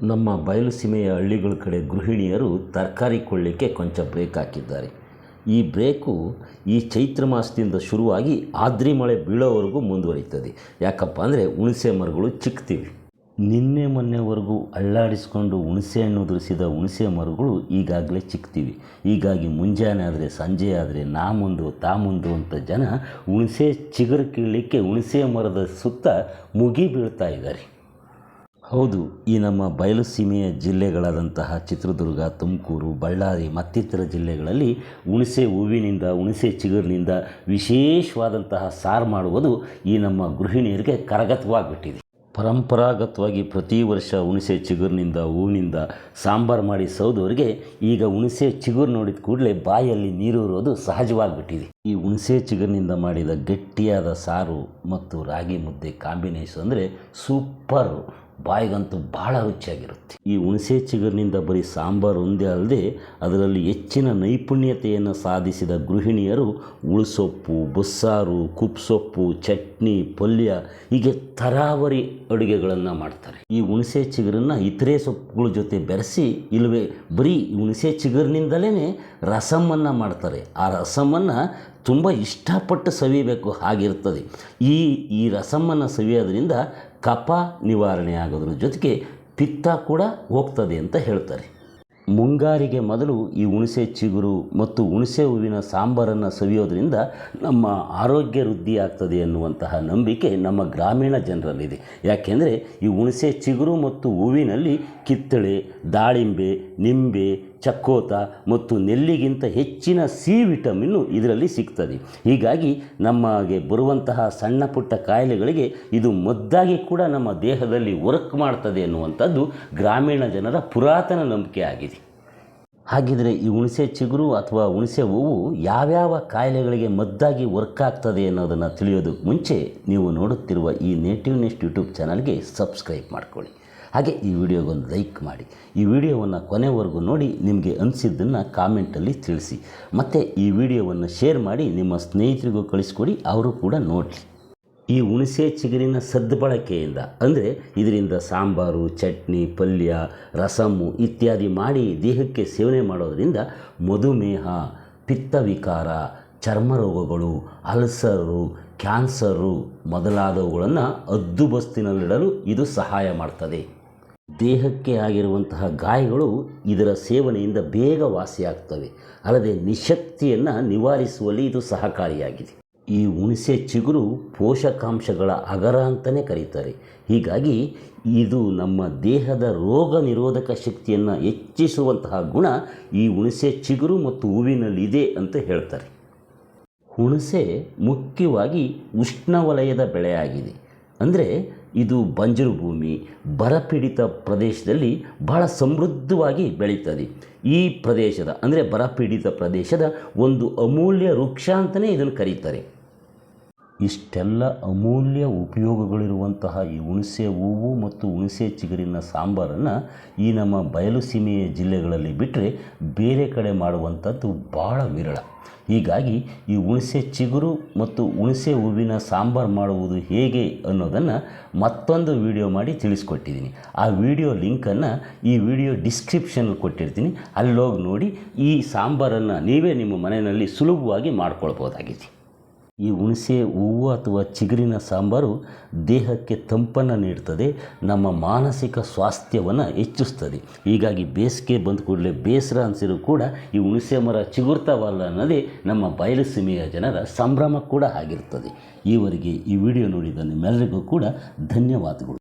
ನಮ್ಮ ಬಯಲುಸೀಮೆಯ ಹಳ್ಳಿಗಳ ಕಡೆ ಗೃಹಿಣಿಯರು ತರಕಾರಿ ಕೊಳ್ಳಿಕ್ಕೆ ಕೊಂಚ ಬ್ರೇಕ್ ಹಾಕಿದ್ದಾರೆ. ಈ ಬ್ರೇಕು ಈ ಚೈತ್ರ ಮಾಸದಿಂದ ಶುರುವಾಗಿ ಆದ್ರಿ ಮಳೆ ಬೀಳೋವರೆಗೂ ಮುಂದುವರಿತದೆ. ಯಾಕಪ್ಪ ಅಂದರೆ ಹುಣಸೆ ಮರಗಳು ಚಿಕ್ತಿವೆ. ನಿನ್ನೆ ಮೊನ್ನೆವರೆಗೂ ಅಳ್ಳಾಡಿಸ್ಕೊಂಡು ಹುಣಸೆ ಹಣ್ಣು ಉದುರಿಸಿದ ಹುಣಸೆ ಮರಗಳು ಈಗಾಗಲೇ ಚಿಕ್ತಿವೆ. ಹೀಗಾಗಿ ಮುಂಜಾನೆ ಆದರೆ ಸಂಜೆ ಆದರೆ ನಾ ಮುಂದು, ತಾ ಮುಂದು ಅಂತ ಜನ ಹುಣಸೆ ಚಿಗುರು ಕೀಳಲಿಕ್ಕೆ ಹುಣಸೆ ಮರದ ಸುತ್ತ ಮುಗಿ ಬೀಳ್ತಾ ಇದ್ದಾರೆ. ಹೌದು, ಈ ನಮ್ಮ ಬಯಲುಸೀಮೆಯ ಜಿಲ್ಲೆಗಳಾದಂತಹ ಚಿತ್ರದುರ್ಗ, ತುಮಕೂರು, ಬಳ್ಳಾರಿ, ಮತ್ತಿತರ ಜಿಲ್ಲೆಗಳಲ್ಲಿ ಹುಣಸೆ ಹೂವಿನಿಂದ, ಹುಣಸೆ ಚಿಗುರಿನಿಂದ ವಿಶೇಷವಾದಂತಹ ಸಾರು ಮಾಡುವುದು ಈ ನಮ್ಮ ಗೃಹಿಣಿಯರಿಗೆ ಕರಗತವಾಗಿಬಿಟ್ಟಿದೆ. ಪರಂಪರಾಗತವಾಗಿ ಪ್ರತಿ ವರ್ಷ ಹುಣಸೆ ಚಿಗುರಿನಿಂದ, ಹೂವಿನಿಂದ ಸಾಂಬಾರು ಮಾಡಿ ಸೌದವರಿಗೆ ಈಗ ಹುಣಸೆ ಚಿಗುರು ನೋಡಿದ ಕೂಡಲೇ ಬಾಯಲ್ಲಿ ನೀರೂರೋದು ಸಹಜವಾಗಿಬಿಟ್ಟಿದೆ. ಈ ಹುಣಸೆ ಚಿಗುರಿನಿಂದ ಮಾಡಿದ ಗಟ್ಟಿಯಾದ ಸಾರು ಮತ್ತು ರಾಗಿ ಮುದ್ದೆ ಕಾಂಬಿನೇಷನ್ ಅಂದರೆ ಸೂಪರ್. ಬಾಯಿಗಂತೂ ಭಾಳ ರುಚಿಯಾಗಿರುತ್ತೆ. ಈ ಹುಣಸೆ ಚಿಗುರಿನಿಂದ ಬರೀ ಸಾಂಬಾರು ಒಂದೇ ಅಲ್ಲದೆ ಅದರಲ್ಲಿ ಹೆಚ್ಚಿನ ನೈಪುಣ್ಯತೆಯನ್ನು ಸಾಧಿಸಿದ ಗೃಹಿಣಿಯರು ಉಳುಸೊಪ್ಪು, ಬಸ್ಸಾರು, ಕುಪ್ಸೊಪ್ಪು, ಚಟ್ನಿ, ಪಲ್ಯ ಹೀಗೆ ತರಾವರಿ ಅಡುಗೆಗಳನ್ನು ಮಾಡ್ತಾರೆ. ಈ ಹುಣಸೆ ಚಿಗುರನ್ನು ಇತರೆ ಸೊಪ್ಪುಗಳ ಜೊತೆ ಬೆರೆಸಿ ಇಲ್ಲವೇ ಬರೀ ಹುಣಸೆ ಚಿಗುರಿನಿಂದಲೇ ರಸಮನ್ನು ಮಾಡ್ತಾರೆ. ಆ ರಸಮನ್ನು ತುಂಬ ಇಷ್ಟಪಟ್ಟು ಸವಿಯಬೇಕು ಹಾಗಿರ್ತದೆ. ಈ ಈ ರಸಮನ್ನು ಸವಿಯೋದ್ರಿಂದ ಕಪ ನಿವಾರಣೆ ಆಗೋದ್ರ ಜೊತೆಗೆ ಪಿತ್ತ ಕೂಡ ಹೋಗ್ತದೆ ಅಂತ ಹೇಳ್ತಾರೆ. ಮುಂಗಾರಿಗೆ ಮೊದಲು ಈ ಹುಣಸೆ ಚಿಗುರು ಮತ್ತು ಹುಣಸೆ ಹೂವಿನ ಸಾಂಬಾರನ್ನು ಸವಿಯೋದ್ರಿಂದ ನಮ್ಮ ಆರೋಗ್ಯ ವೃದ್ಧಿ ಆಗ್ತದೆ ಎನ್ನುವಂತಹ ನಂಬಿಕೆ ನಮ್ಮ ಗ್ರಾಮೀಣ ಜನರಲ್ಲಿದೆ. ಯಾಕೆಂದರೆ ಈ ಹುಣಸೆ ಚಿಗುರು ಮತ್ತು ಹೂವಿನಲ್ಲಿ ಕಿತ್ತಳೆ, ದಾಳಿಂಬೆ, ನಿಂಬೆ ಚಕ್ಕೋತ ಮತ್ತು ನೆಲ್ಲಿಗಿಂತ ಹೆಚ್ಚಿನ ಸಿ ವಿಟಮಿನ್ನು ಇದರಲ್ಲಿ ಸಿಗ್ತದೆ. ಹೀಗಾಗಿ ನಮಗೆ ಬರುವಂತಹ ಸಣ್ಣ ಪುಟ್ಟ ಕಾಯಿಲೆಗಳಿಗೆ ಇದು ಮದ್ದಾಗಿ ಕೂಡ ನಮ್ಮ ದೇಹದಲ್ಲಿ ವರ್ಕ್ ಮಾಡ್ತದೆ ಎನ್ನುವಂಥದ್ದು ಗ್ರಾಮೀಣ ಜನರ ಪುರಾತನ ನಂಬಿಕೆ ಆಗಿದೆ. ಹಾಗಿದ್ರೆ ಈ ಹುಣಸೆ ಚಿಗುರು ಅಥವಾ ಹುಣಸೆ ಹೂವು ಯಾವ್ಯಾವ ಕಾಯಿಲೆಗಳಿಗೆ ಮದ್ದಾಗಿ ವರ್ಕ್ ಆಗ್ತದೆ ಅನ್ನೋದನ್ನು ತಿಳಿಯೋದಕ್ಕೆ ಮುಂಚೆ ನೀವು ನೋಡುತ್ತಿರುವ ಈ ನೇಟಿವ್ ನೆಸ್ಟ್ ಯೂಟ್ಯೂಬ್ ಚಾನಲ್ಗೆ ಸಬ್ಸ್ಕ್ರೈಬ್ ಮಾಡ್ಕೊಳ್ಳಿ. ಹಾಗೆ ಈ ವಿಡಿಯೋಗೊಂದು ಲೈಕ್ ಮಾಡಿ. ಈ ವಿಡಿಯೋವನ್ನು ಕೊನೆವರೆಗೂ ನೋಡಿ, ನಿಮಗೆ ಅನಿಸಿದ್ದನ್ನು ಕಾಮೆಂಟಲ್ಲಿ ತಿಳಿಸಿ. ಮತ್ತು ಈ ವಿಡಿಯೋವನ್ನು ಶೇರ್ ಮಾಡಿ, ನಿಮ್ಮ ಸ್ನೇಹಿತರಿಗೂ ಕಳಿಸ್ಕೊಡಿ, ಅವರು ಕೂಡ ನೋಡಲಿ. ಈ ಹುಣಸೆ ಚಿಗುರಿನ ಸದ್ಬಳಕೆಯಿಂದ ಅಂದರೆ ಇದರಿಂದ ಸಾಂಬಾರು, ಚಟ್ನಿ, ಪಲ್ಯ ರಸಮ್ಮು ಇತ್ಯಾದಿ ಮಾಡಿ ದೇಹಕ್ಕೆ ಸೇವನೆ ಮಾಡೋದರಿಂದ ಮಧುಮೇಹ, ಪಿತ್ತವಿಕಾರ ಚರ್ಮ ರೋಗಗಳು ಅಲ್ಸರು, ಕ್ಯಾನ್ಸರು ಮೊದಲಾದವುಗಳನ್ನು ಹದ್ದುಬಸ್ತಿನಲ್ಲಿಡಲು ಇದು ಸಹಾಯ ಮಾಡ್ತದೆ. ದೇಹಕ್ಕೆ ಆಗಿರುವಂತಹ ಗಾಯಗಳು ಇದರ ಸೇವನೆಯಿಂದ ಬೇಗ ವಾಸಿಯಾಗ್ತವೆ. ಅಲ್ಲದೆ ನಿಶಕ್ತಿಯನ್ನು ನಿವಾರಿಸುವಲ್ಲಿ ಇದು ಸಹಕಾರಿಯಾಗಿದೆ. ಈ ಹುಣಸೆ ಚಿಗುರು ಪೋಷಕಾಂಶಗಳ ಅಗರ ಅಂತಲೇ ಕರೀತಾರೆ. ಹೀಗಾಗಿ ಇದು ನಮ್ಮ ದೇಹದ ರೋಗ ನಿರೋಧಕ ಶಕ್ತಿಯನ್ನು ಹೆಚ್ಚಿಸುವಂತಹ ಗುಣ ಈ ಹುಣಸೆ ಚಿಗುರು ಮತ್ತು ಹೂವಿನಲ್ಲಿದೆ ಅಂತ ಹೇಳ್ತಾರೆ. ಹುಣಸೆ ಮುಖ್ಯವಾಗಿ ಉಷ್ಣವಲಯದ ಬೆಳೆಯಾಗಿದೆ. ಅಂದರೆ ಇದು ಬಂಜರು ಭೂಮಿ, ಬರಪೀಡಿತ ಪ್ರದೇಶದಲ್ಲಿ ಬಹಳ ಸಮೃದ್ಧವಾಗಿ ಬೆಳೀತದೆ. ಈ ಪ್ರದೇಶದ, ಅಂದರೆ ಬರಪೀಡಿತ ಪ್ರದೇಶದ ಒಂದು ಅಮೂಲ್ಯ ವೃಕ್ಷ ಅಂತಲೇ ಇದನ್ನು ಕರೀತಾರೆ. ಇಷ್ಟೆಲ್ಲ ಅಮೂಲ್ಯ ಉಪಯೋಗಗಳಿರುವಂತಹ ಈ ಹುಣಸೆ ಹೂವು ಮತ್ತು ಹುಣಸೆ ಚಿಗುರಿನ ಸಾಂಬಾರನ್ನು ಈ ನಮ್ಮ ಬಯಲುಸೀಮೆಯ ಜಿಲ್ಲೆಗಳಲ್ಲಿ ಬಿಟ್ಟರೆ ಬೇರೆ ಕಡೆ ಮಾಡುವಂಥದ್ದು ಭಾಳ ವಿರಳ. ಹೀಗಾಗಿ ಈ ಹುಣಸೆ ಚಿಗುರು ಮತ್ತು ಹುಣಸೆ ಹೂವಿನ ಸಾಂಬಾರು ಮಾಡುವುದು ಹೇಗೆ ಅನ್ನೋದನ್ನು ಮತ್ತೊಂದು ವಿಡಿಯೋ ಮಾಡಿ ತಿಳಿಸ್ಕೊಟ್ಟಿದ್ದೀನಿ. ಆ ವಿಡಿಯೋ ಲಿಂಕನ್ನು ಈ ವಿಡಿಯೋ ಡಿಸ್ಕ್ರಿಪ್ಷನಲ್ಲಿ ಕೊಟ್ಟಿರ್ತೀನಿ. ಅಲ್ಲೋಗಿ ನೋಡಿ ಈ ಸಾಂಬಾರನ್ನು ನೀವೇ ನಿಮ್ಮ ಮನೆಯಲ್ಲಿ ಸುಲಭವಾಗಿ ಮಾಡ್ಕೊಳ್ಬೋದಾಗಿದೆ ಈ ಹುಣಸೆ ಹೂವು ಅಥವಾ ಚಿಗುರಿನ ಸಾಂಬಾರು ದೇಹಕ್ಕೆ ತಂಪನ್ನು ನೀಡ್ತದೆ, ನಮ್ಮ ಮಾನಸಿಕ ಸ್ವಾಸ್ಥ್ಯವನ್ನು ಹೆಚ್ಚಿಸ್ತದೆ. ಹೀಗಾಗಿ ಬೇಸಿಗೆ ಬಂದ ಕೂಡಲೇ ಬೇಸರ ಅನಿಸಿರೂ ಕೂಡ ಈ ಹುಣಸೆ ಮರ ಚಿಗುರ್ತಾವಲ್ಲ ಅನ್ನೋದೇ ನಮ್ಮ ಬಯಲು ಸೀಮೆಯ ಜನರ ಸಂಭ್ರಮ ಕೂಡ ಆಗಿರ್ತದೆ. ಈವರೆಗೆ ಈ ವಿಡಿಯೋ ನೋಡಿದ ನಿಮ್ಮೆಲ್ಲರಿಗೂ ಕೂಡ ಧನ್ಯವಾದಗಳು.